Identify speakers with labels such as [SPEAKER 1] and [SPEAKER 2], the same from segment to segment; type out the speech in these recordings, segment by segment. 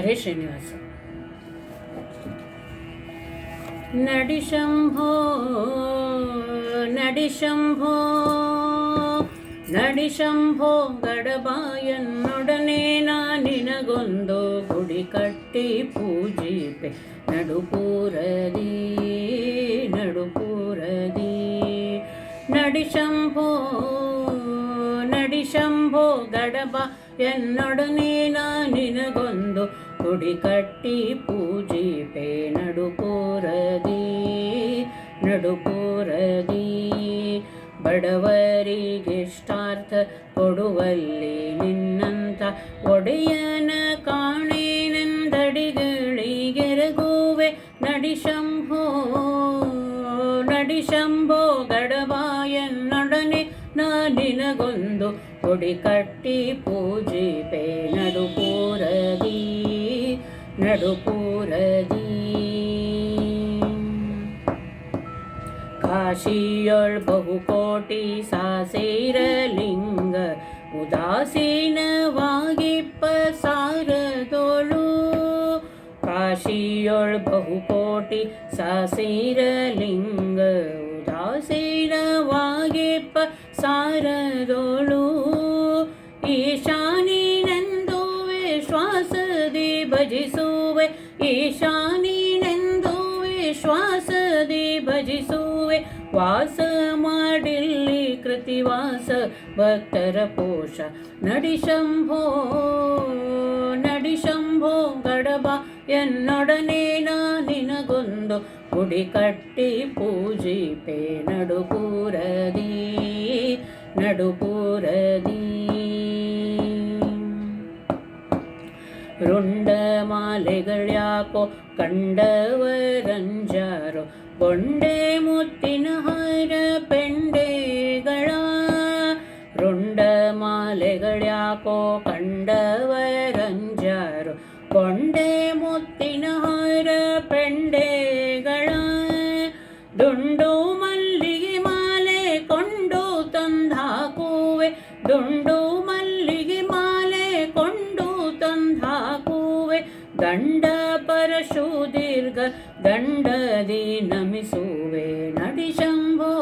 [SPEAKER 1] ಹರೇ ಶ್ರೀನಿವಾಸ. ನಡಿ ಶಂಭೋ ನಡಿ ಶಂಭೋ ನಡಿ ಶಂಭೋ, ಗಡಬಾಯನ್ನೊಡನೆ ನಿನಗೊಂದು ಗುಡಿ ಕಟ್ಟಿ ಪೂಜಿಪೆ ನಡುಪೂರದಿ ನಡುಪೂರದಿ. ನಡಿ ಶಂಭೋ ನಡಿ ಶಂಭೋ ಗಡಬ ಎನ್ನೊಡನೆ ನಿನಗೊಂದು ಗುಡಿ ಕಟ್ಟಿ ನಡು ಪೂರದಿ ಬಡವರಿಗೆ ಬಡವರಿಗಿಷ್ಟಾರ್ಥ ಕೊಡುವಲ್ಲಿ ನಿನ್ನಂಥ ಒಡೆಯನ ಕಾಣೇನೆಂದಡಿಗಳಿಗೆರಗುವೆ ನಡಿಶಂಭೋ ನಡಿಶಂಭೋ ನಡಿ ಶಂಭೋ ಗಡಬಾಯನ್ನೊಡನೆ ನಾ ನಿನಗೊಂದು ಕೊಡಿ ಕಟ್ಟಿ ಪೂಜಿಪೆ ನಡುಪೂರದಿ ನಡುಪೂರದಿ. ಕಾಶಿಯೊಳ್ ಬಹುಕೋಟಿ ಸಾಸೇರಲಿಂಗ ಉದಾಸೀನವಾಗಿಪ್ಪ ಸಾರದೋಳು. ಕಾಶಿಯೊಳ್ ಬಹುಕೋಟಿ ಸಾಸೇರಲಿಂಗ ಉದಾಸೀನವಾಗಿಪ್ಪ ಸಾರದೋಳು. ಈಶಾನಿನೆಂದು ವಿಶ್ವಾಸದಿ ಭಜಿಸುವೆ ಈಶಾನಿನೆಂದು ವಿಶ್ವಾಸದಿ ಭಜಿಸುವೆ. ವಾಸ ಮಾಡಿಲ್ಲಿ ಕೃತಿವಾಸ, ಭಕ್ತರ ಪೋಷ. ನಡಿ ಶಂಭೋ ನಡಿ ಶಂಭೋ ಗಡಬ ಎನ್ನೊಡನೆ ನಾ ನಿನಗೊಂದು ಗುಡಿ ಕಟ್ಟಿ ಪೂಜಿಪೆ. ನಡುಪೂರದಿ ನಡುಪೂರದಿ ರುಂಡಮಾಲೆಗಳ್ಯಾಕೋ ಕಂಡವರಂಜಾರೋ ಬೊಂಡೆ ಮುತ್ತಿನ ಹಾರ ಪೆಂಡೆಗಳ ರುಂಡಮಾಲೆಗಳ್ಯಾಕೋ ಕಂಡವರಂಜಾರೋ ಬೊಂಡೆ ಮುತ್ತಿನ ಹಾರ ಪೆಂಡೆಗಳ ದುಂಡು ಮಲ್ಲಿಗೆ ಮಾಲೆ ಕೊಂಡು ತಂದಾಕುವೆ ದುಂಡು ಮಲ್ಲಿಗೆ ಮಾಲೆ ಕೊಂಡು ತಂದಾಕುವೆ ದಂಡ ಪರಶು ದೀರ್ಘ ದಂಡದಿ ನಮಿಸುವೆ. ನಡಿ ಶಂಭೋ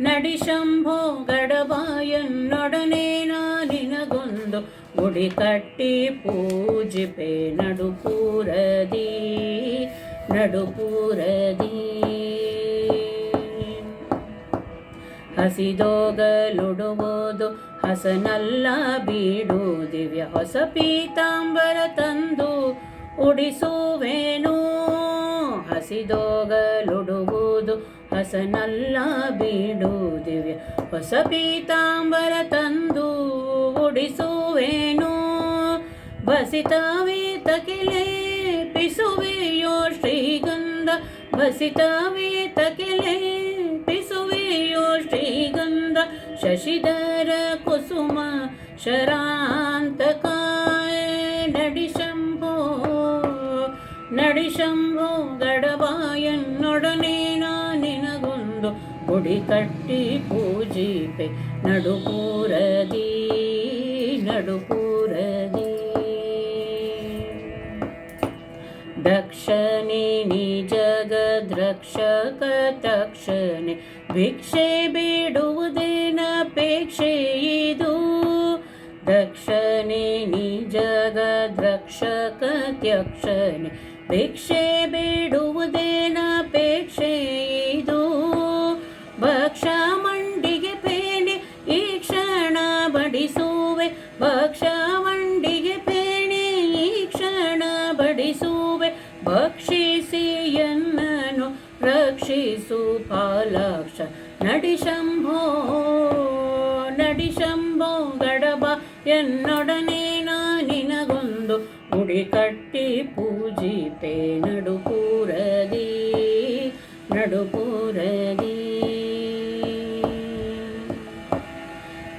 [SPEAKER 1] ನಡಿ ಶಂಭೋ, ಗಡಬಾಯನ್ನೊಡನೆ ನಾನಿನಗೊಂದು ಗುಡಿ ಕಟ್ಟಿ ಪೂಜಿಪೆ ನಡುಪೂರದಿ ನಡುಪೂರದಿ. ಹಸಿದೋಗಲುಡುವುದು ಹಸನಲ್ಲ ಬೀಡು ದಿವ್ಯ ಹೊಸ ಪೀತಾಂಬರ ತಂದು ಉಡಿಸುವೇನು ಹಸಿದೋಗಲುಡುವುದು ಹಸನಲ್ಲ ಬೀಡು ದಿವ್ಯ ಹೊಸ ಪೀತಾಂಬರ ತಂದು ಉಡಿಸುವೆನು ಬಸಿತಾವೆ ತಕಿಲೆ ಪಿಸುವೆಯೋ ಶ್ರೀಗಂಧ. ಬಸಿತಾವೆ ತಕಿಲೆ ಪಿಸುವೆಯೋ ಶ್ರೀಗಂಧ. ಶಶಿಧರ ಕುಸುಮ ಶರಾಂತಕಾಯ ನಡಿ ಶಂಭೋ ಗಡಬಾಯನ್ನೊಡನೆ ನಾ ನಿನಗೊಂದು ಗುಡಿ ಕಟ್ಟಿ ಪೂಜಿಪೆ. ನಡುಪೂರದಿ ನಡುಪೂರದಿ. ದಕ್ಷಣೆ ನಿಜಗದ್ರಕ್ಷಕ ತಕ್ಷಣೆ ಭಿಕ್ಷೆ ಬೇಡುವುದೇನಪೇಕ್ಷೆ ಇದು. ದಕ್ಷಣೆ ನಿಜಗದ್ರಕ್ಷಕ ತ್ಯಕ್ಷಣೆ ಭಿಕ್ಷೆ ಬೇಡುವುದೇನಪೇಕ್ಷೆ ಇದು? ಭಕ್ಷ ಮಂಡಿಗೆ ಪೇಣಿ ಈ ಕ್ಷಣ ಬಡಿಸುವೆ. ಭಕ್ಷ ಮಂಡಿಗೆ ಪೇಣಿ ಈ ಕ್ಷಣ ಬಡಿಸುವೆ. ಭಕ್ಷಿಸಿ ಎನ್ನನು ರಕ್ಷಿಸು ಪಾಲಾಕ್ಷ. ನಡಿ ಶಂಭೋ ನಡಿ ಶಂಭೋ ಗಡಬ ಎನ್ನೊಡನೆ కట్టి పూజితే నడుపూరది నడుపూరది.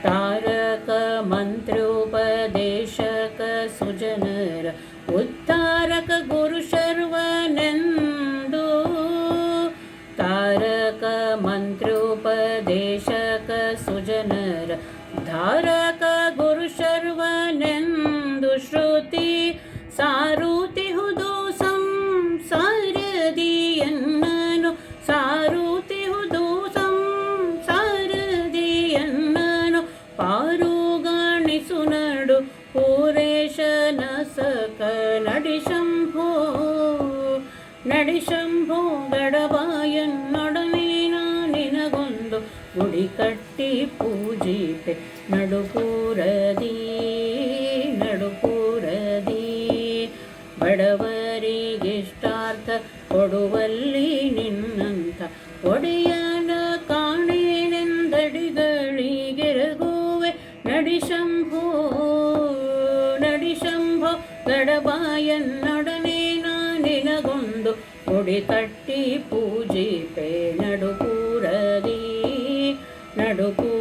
[SPEAKER 1] తారక మంత్రోపదేశక సుజనర ఉత్తారక గురు శర్వనందు. తారక మంత్రోపదేశక సుజనర ధార ನಡಿ ಶಂಭೋ ಗಡಬಾಯನ್ನೊಡನೆ ನಾ ನಿನಗೊಂದು ಗುಡಿ ಕಟ್ಟಿ ಪೂಜಿತೆ. ನಡುಪೂರದಿ ನಡುಪೂರದಿ, ಬಡವರಿಗಿಷ್ಟಾರ್ಥ ಕೊಡುವಲ್ಲಿ ನಿನ್ನಂತ ಒಡೆಯನ ಕಾಣೇನೆಂದಡಿಗಳಿಗೆರಗುವೆ. ನಡಿ ಶಂಭೋ ಗಡಬಾಯನ್ನೊಡನೆ ನಾ ತಟ್ಟಿ ಪೂಜಿ ಪೇ ನಡುಕೂರದಿ ನಡುಪೂರದಿ